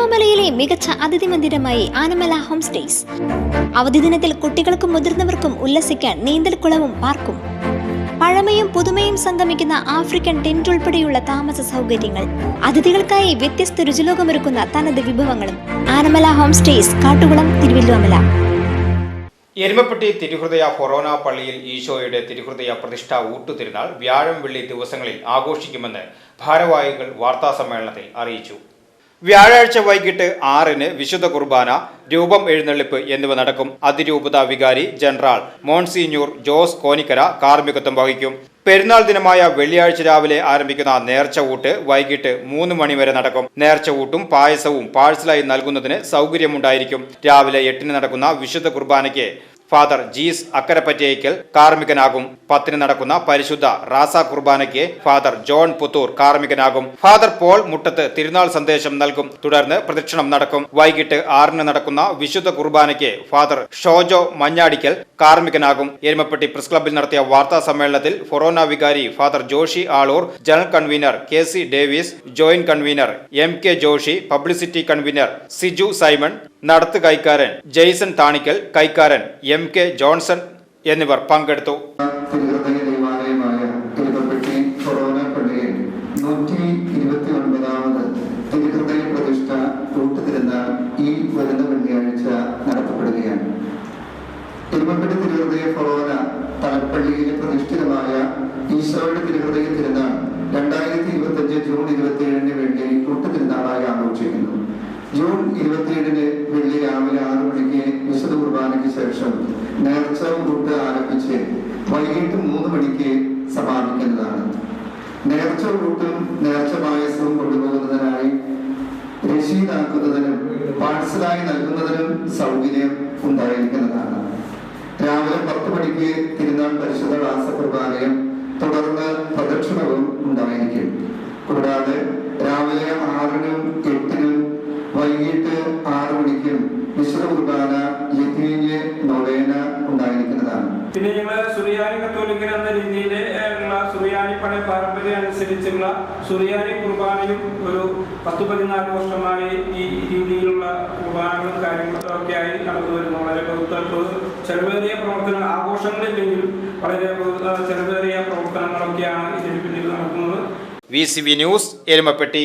തിരുവല്ലോമലയിലെ മികച്ച അതിഥി മന്ദിരമായി Anamala home stays. അവധി ദിനത്തിൽ കുട്ടികൾക്കും മുതിർന്നവർക്കും ഉല്ലസിക്കാൻ നീന്തൽക്കുളവും പാർക്കും. പഴമയും പുതുമയും സംഗമിക്കുന്ന ആഫ്രിക്കൻ ടെന്റ് ഉൾപ്പെടെയുള്ള താമസ സൗകര്യങ്ങൾ. അതിഥികൾക്കായി വ്യത്യസ്ത രുചിലോകമൊരുക്കുന്ന തനത് വിഭവങ്ങളും. ആനമല ഹോം സ്റ്റേസ് കാട്ടുകുളം തിരുവല്ലോമല എരുമപ്പെട്ടി തിരുഹൃദയ ഫൊറോന പള്ളിയിൽ ഈശോയുടെ തിരുഹൃദയ പ്രതിഷ്ഠ ഊട്ടുതിരുനാൾ വ്യാഴം വെള്ളി ദിവസങ്ങളിൽ ആഘോഷിക്കുമെന്ന് ഭാരവാഹികൾ വാർത്താസമ്മേളനത്തിൽ അറിയിച്ചു. വ്യാഴാഴ്ച വൈകിട്ട് ആറിന് വിശുദ്ധ കുർബാന രൂപം എഴുന്നള്ളിപ്പ് എന്നിവ നടക്കും. അതിരൂപത വികാരി ജനറൽ മോൺസിഞ്ഞൂർ ജോസ് കോനിക്കര കാർമ്മികത്വം വഹിക്കും. പെരുന്നാൾ ദിനമായ വെള്ളിയാഴ്ച രാവിലെ ആരംഭിക്കുന്ന നേർച്ച ഊട്ട് വൈകിട്ട് മൂന്ന് മണിവരെ നടക്കും. നേർച്ച ഊട്ടും പായസവും പാഴ്സലായി നൽകുന്നതിന് സൗകര്യമുണ്ടായിരിക്കും. രാവിലെ എട്ടിന് നടക്കുന്ന വിശുദ്ധ കുർബാനയ്ക്ക് ഫാദർ ജീസ് അക്കരപ്പറ്റേക്കൽ കാർമ്മികനാകും. പത്തിന് നടക്കുന്ന പരിശുദ്ധ റാസ കുർബാനയ്ക്ക് ഫാദർ ജോൺ പുത്തൂർ കാർമ്മികനാകും. ഫാദർ പോൾ മുട്ടത്ത് തിരുനാൾ സന്ദേശം നൽകും. തുടർന്ന് പ്രദക്ഷിണം നടക്കും. വൈകിട്ട് ആറിന് നടക്കുന്ന വിശുദ്ധ കുർബാനയ്ക്ക് ഫാദർ ഷോജോ മഞ്ഞാടിക്കൽ കാർമ്മികനാകും. എരുമപ്പെട്ടി പ്രസ് ക്ലബിൽ നടത്തിയ വാർത്താ സമ്മേളനത്തിൽ ഫൊറോന വികാരി father Joshy Aloor general convener K C Davis joint convener M K Joshy publicity convener Siju Simon നടത്തു കൈക്കാരൻ ജെയ്സൺ താണിക്കൽ കൈക്കാരൻ എം കെ ജോൺസൺ എന്നിവർ പങ്കെടുത്തു. ഈ തിരുഹൃദയ പ്രതിഷ്ഠിതമായ ഈശോയുടെ തിരുഹൃദയ തിരുനാൾ രണ്ടായിരത്തി ഇരുപത്തി അഞ്ച് ജൂൺ ഇരുപത്തി ഏഴിന് വേണ്ടി കൂട്ടുതിരുനാളായി ആഘോഷിക്കുന്നു ജൂൺ ഇരുപത്തിയേഴിന് വെള്ളി രാവിലെ ആറു മണിക്ക് വിശുദ്ധ കുർബാനയ്ക്ക് ശേഷം നേർച്ച കൂട്ട് ആരംഭിച്ച് വൈകിട്ട് മൂന്ന് മണിക്ക് സമാപിക്കുന്നതാണ്. നേർച്ച കൂട്ടും നേർച്ച പായസവും കൊണ്ടുപോകുന്നതിനായി രശീതാക്കുന്നതിനും പാഴ്സലായി നൽകുന്നതിനും സൗകര്യം ഉണ്ടായിരിക്കുന്നതാണ്. രാവിലെ പത്ത് മണിക്ക് തിരുനാൾ പരിശുദ്ധ കുർബാനയും തുടർന്ന് പ്രദക്ഷിണവും ഉണ്ടായിരിക്കും. കൂടാതെ രാവിലെ ആറിനും എട്ടിനും വൈകിട്ട് ആറു മണിക്കും വിശുദ്ധ കുർബാന യഥീഞ്ഞ് നൊവേന ഉണ്ടായിരിക്കുന്നതാണ് പിന്നെ ഞങ്ങൾ സുറിയാനി കത്തോലിക്കൻ എന്ന രീതിയിൽ ഉള്ള സുറിയാനി പണ പാരമ്പര്യം അനുസരിച്ചുള്ള സുറിയാനി കുർബാനയും ഒരു പത്ത് പതിനാല് വർഷമായി ഈ രീതിയിലുള്ള കുർബാനകളും കാര്യങ്ങളും ഒക്കെ ആയി നടന്നു വരുന്നു. വളരെ ചെലവേറിയ പ്രവർത്തനങ്ങൾ ആഘോഷങ്ങളില്ലെങ്കിലും വളരെ ചെലവേറിയ പ്രവർത്തനങ്ങളൊക്കെയാണ് ഇതിന് പിന്നിൽ നടക്കുന്നത്. V C V news Erumapetty.